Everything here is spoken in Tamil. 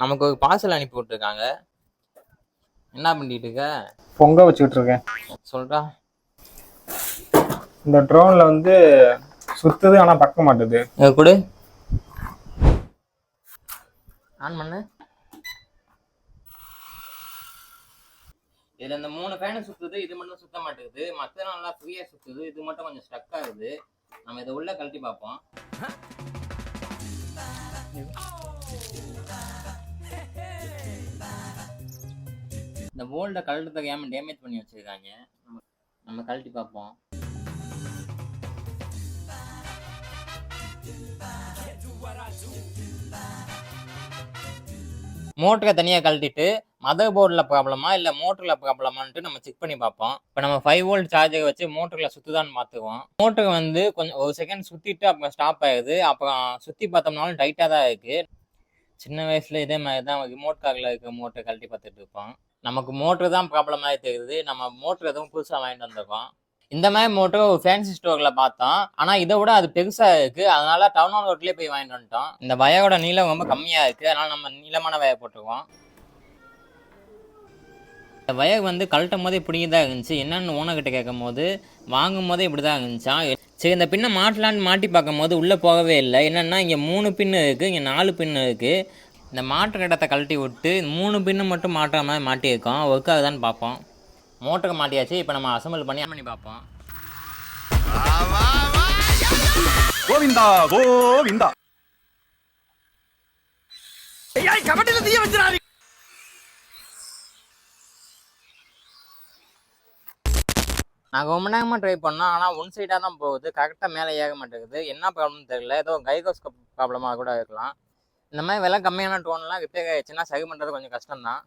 நமக்கு ஒரு பார்சல் அனுப்பி விட்டுருக்காங்க. என்ன பண்ணிட்டு இருக்க? பொங்க வச்சுக்கிட்டு இருக்கேன் சொல்றா. இந்த ட்ரோன்ல வந்து சுத்துது ஆனா பக்க மாட்டுது. இங்க கொடு. ஆன் பண்ணு. இதுல இந்த மூணு ஃபேனு சுத்துது இது மட்டும் சுத்த மாட்டேங்குது. மத்த நல்லா ஃப்ரீயா சுத்துது இது மட்டும் கொஞ்சம் ஸ்டக் ஆகுது. நம்ம இதை உள்ள கழட்டி பார்ப்போம். இந்த போல்டை கழட்டு தெரியாம டேமேஜ் பண்ணி வச்சுருக்காங்க? நம்ம நம்ம கழட்டி பார்ப்போம். மோட்டரை தனியாக கழட்டிட்டு மதர் போர்டில் ப்ராப்ளமா இல்லை மோட்டரில் ப்ராப்ளமான்ட்டு நம்ம செக் பண்ணி பார்ப்போம். இப்போ நம்ம ஃபைவ் வோல்ட் சார்ஜரை வச்சு மோட்டரில் சுற்றுதான்னு பார்த்துக்குவோம். மோட்டர் வந்து கொஞ்சம் ஒரு செகண்ட் சுற்றிட்டு அப்புறம் ஸ்டாப் ஆகுது. அப்புறம் சுற்றி பார்த்தோம்னாலும் டைட்டாக தான் இருக்குது சின்ன வயசில் இதே மாதிரி தான் ரிமோட் காரில் இருக்க மோட்டரை கழட்டி பார்த்துட்டு இருப்போம். நமக்கு மோட்ரு தான் ப்ராப்ளமாக தெரியுது. நம்ம மோட்ரு எதுவும் புதுசாக வாங்கிட்டு வந்திருக்கோம். இந்த மாதிரி மோட்ரு ஒரு ஃபேன்சி ஸ்டோரில் பார்த்தோம். ஆனால் இதை விட அது பெருசாக இருக்குது அதனால டவுன் ஹால் ரோட்லேயே போய் வாங்கிட்டு வந்துட்டோம். இந்த வயரோட நீளம் ரொம்ப கம்மியாக இருக்குது அதனால் நம்ம நீளமான வயர் போட்டுருக்கோம். இந்த வயர் வந்து கழட்டும் போதே இப்படி தான் இருந்துச்சு. என்னென்னு ஓனர்கிட்ட கேட்கும் போது வாங்கும் போதே இப்படி தான் இருந்துச்சா? சரி இந்த பின்னை மாட்டலான்னு மாட்டி பார்க்கும் போது உள்ளே போகவே இல்லை. என்னென்னா இங்கே மூணு பின்னு இருக்குது இங்கே நாலு பின்னு இருக்குது இந்த மாட்டு இடத்த கழட்டி விட்டு மூணு பின்னு மட்டும் மாட்டுற மாதிரி மாட்டியிருக்கோம். ஒர்க் ஆகுதான்னு பார்ப்போம். மோட்டருக்கு மாட்டியாச்சு இப்போ நம்ம அசம்பிள் பண்ணி பண்ணி பார்ப்போம். கோவிந்தா கோவிந்தா. நாங்கள் ரொம்ப நேரமாக ட்ரை பண்ணோம் ஆனால் ஒன் சைடாக தான் போகுது. கரெக்டாக மேலே ஏக மாட்டேங்குது. என்ன ப்ராப்ளம்னு தெரியல. ஏதோ கைகோஸ் ப்ராப்ளமாக கூட இருக்கலாம். இந்த மாதிரி விலை கம்மியான டோன்லாம் ரிப்பேர் ஆயிடுச்சுன்னா சரி பண்ணுறது கொஞ்சம் கஷ்டம் தான்